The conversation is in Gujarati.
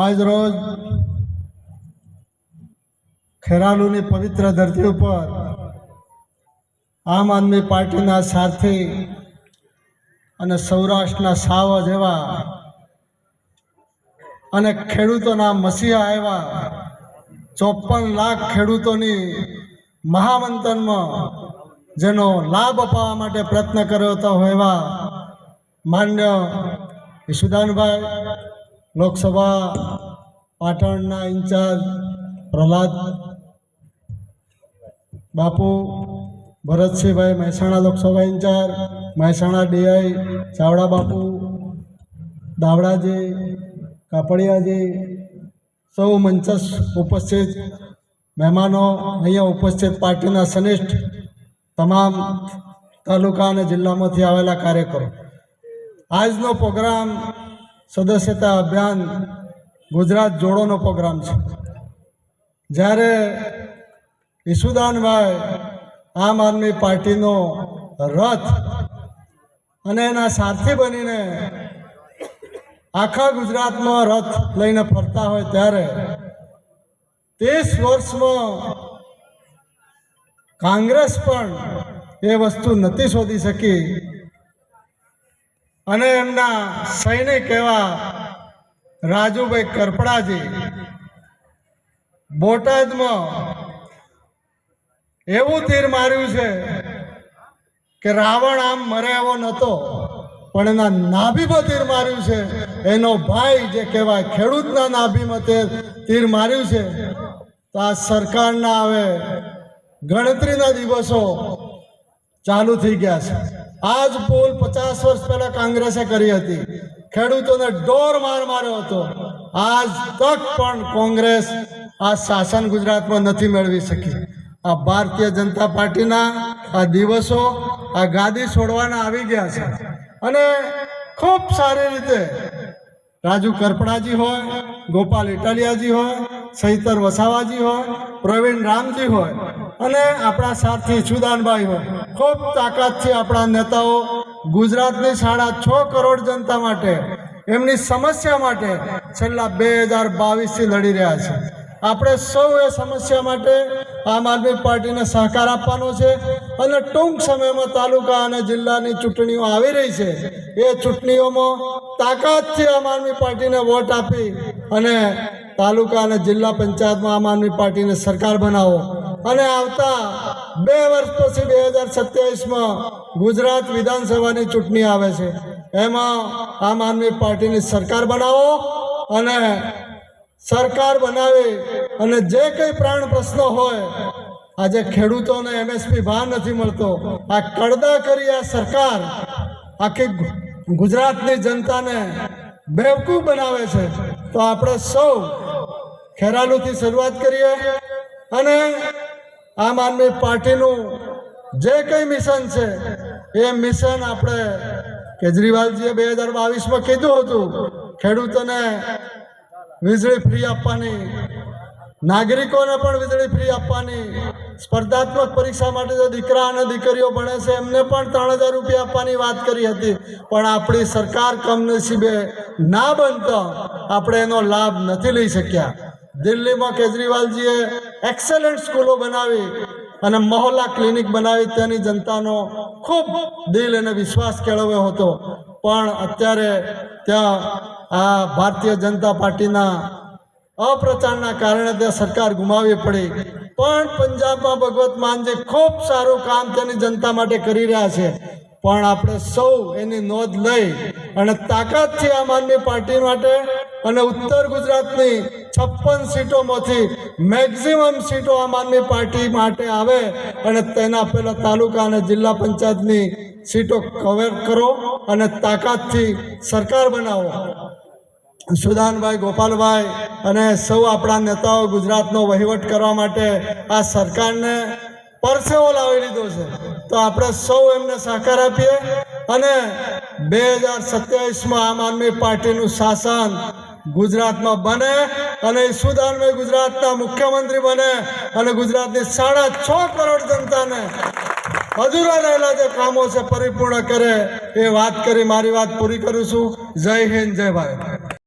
આજ રોજ ખેરાલુની પવિત્ર ધરતી ઉપર આમ આદમી પાર્ટીના સારથી અને સૌરાષ્ટ્રના સાવ જેવા અને ખેડૂતોના મસીહા આવ્યા ચોપન લાખ ખેડૂતોની મહામંથનમાં જેનો લાભ અપાવવા માટે પ્રયત્ન કર્યો હતો એવા માન્ય ઈશુદાનભાઈ લોકસભા પાટણના incharge Prahlad Bapu, Bharatsinhbhai Mehsana Lok Sabha incharge, Mehsana DI Chavda Bapu, Davdaji, Kapadiyaji, સૌ મંચસ ઉપસ્થિત મહેમાનો અહીંયા ઉપસ્થિત પાર્ટીના સનિષ્ઠ તમામ તાલુકા અને જિલ્લામાંથી આવેલા કાર્યકરો. આજનો પ્રોગ્રામ સદસ્યતા અભિયાન ગુજરાત જોડોનો પ્રોગ્રામ છે. જ્યારે ઈસુદાનભાઈ આમ આદમી પાર્ટીનો રથ અને એના સારથી બનીને આખા ગુજરાતમાં રથ લઈને ફરતા હોય ત્યારે ત્રીસ વર્ષમાં કોંગ્રેસ પણ એ વસ્તુ નથી શોધી શકી અને એમના સૈનિક એવા રાજુભાઈ કરપડાજી, બોટાદમાં એવું તીર માર્યું છે કે રાવણ આમ મરે એવો નહોતો, પણ એના નાભીમાં તીર માર્યું છે. એનો ભાઈ જે કહેવાય ખેડૂતના નાભીમાં તે તીર માર્યું છે. તો આ સરકારના હવે ગણતરીના દિવસો ચાલુ થઈ ગયા છે. આજ પુલ પચાસ વર્ષ પહેલા કોંગ્રેસે કરી હતી. ખેડૂતોને ડોર માર માર્યો હતો. આજ તક પણ કોંગ્રેસ આ શાસન ગુજરાતમાં નથી મેળવી શકી. આ ભારતીય જનતા પાર્ટીના આ દિવસો આ ગાદી છોડવાના આવી ગયા છે. અને ખૂબ સારી રીતે રાજુ કરપડાજી હોય, ગોપાલ ઇટાલિયાજી હોય સહિતર વસાવાજી હોય, પ્રવીણ રામજી હોય અને આપણા સાથી સુદાનભાઈ હોય. ખૂબ તાકાતથી આપણા નેતાઓ ગુજરાતની સાડા છ કરોડ જનતા માટે, એમની સમસ્યા માટે છેલ્લા બે હજાર બાવીસથી લડી રહ્યા છે. આપણે સૌ એ સમસ્યા માટે આમ આદમી પાર્ટીને સહકાર આપવાનો છે અને ટૂંક સમયમાં તાલુકા અને જિલ્લાની ચૂંટણીઓ આવી રહી છે. એ ચૂંટણીઓમાં તાકાતથી આમ આદમી પાર્ટીને વોટ આપી અને તાલુકા અને જિલ્લા પંચાયતમાં આમ આદમી પાર્ટીને સરકાર બનાવો. અને આવતા બે વર્ષ પછી બે હજાર સત્યાવીસમાં ગુજરાત વિધાનસભાની ચૂંટણી આવે છે. એમાં આમ આદમી પાર્ટીની સરકાર બનાવો અને સરકાર બનાવી અને જે કંઈ પ્રાણ પ્રશ્નો હોય, આજે ખેડૂતોને એમએસપી ભાવ નથી મળતો. આ કડદા કરી આ સરકાર આખી ગુજરાતની જનતાને બેવકૂફ બનાવે છે. તો આપણે સૌ ખેરાલુથી શરૂઆત કરીએ. અને આમ આદમી પાર્ટીનું જે કંઈ મિશન છે, એ મિશન આપણે કેજરીવાલજીએ બે હજાર બાવીસમાં કીધું હતું, ખેડૂતોને વીજળી ફ્રી આપવાની, નાગરિકોને પણ વીજળી ફ્રી આપવાની, સ્પર્ધાત્મક પરીક્ષા માટે જો દીકરા અને દીકરીઓ ભણે છે, એમને પણ ત્રણ હજાર રૂપિયા આપવાની વાત કરી હતી. પણ આપણી સરકાર કમનસીબે ના બનતા આપણે એનો લાભ નથી લઈ શક્યા. દિલ્હીમાં કેજરીવાલજીએ એક્સેલન્ટ સ્કૂલો બનાવી અને મહોલ્લા ક્લિનિક બનાવી. તેની જનતાનો ખૂબ દિલ અને વિશ્વાસ કેળવ્યો હતો. પણ અત્યારે ત્યાં આ ભારતીય જનતા પાર્ટીના અપ્રચારના કારણે તે સરકાર ગુમાવી પડી. પણ પંજાબમાં ભગવત માનજી ખૂબ સારું કામ તેની જનતા માટે કરી રહ્યા છે. પણ આપણે સૌ એની નોંધ લઈ અને તાકાતથી આમ આદમી પાર્ટી માટે. અને ઉત્તર ગુજરાતની છપ્પન સીટોમાંથી મેક્ઝિમમ સીટો આમ આદમી પાર્ટી માટે આવે. અને તેના પહેલા તાલુકા અને જિલ્લા પંચાયતની સીટો કવર કરો અને તાકાતથી સરકાર બનાવો. સુદાનભાઈ, ગોપાલભાઈ અને સૌ આપણા નેતાઓ ગુજરાતનો વહીવટ કરવા માટે આ સરકારને પરસેવો લાવી લીધો છે. તો આપણે સૌ એમને સહકાર આપીએ અને બે હજાર સત્યાવીસમાં આમ આદમી પાર્ટીનું શાસન ગુજરાતમાં બને અને સુદાનભાઈ ગુજરાતના મુખ્યમંત્રી બને અને ગુજરાતની સાડા છ કરોડ જનતાને અધૂરા રહેલા જે કામો છે, પરિપૂર્ણ કરે એ વાત કરી, મારી વાત પૂરી કરું છું. જય હિન્દ, જય ભારત.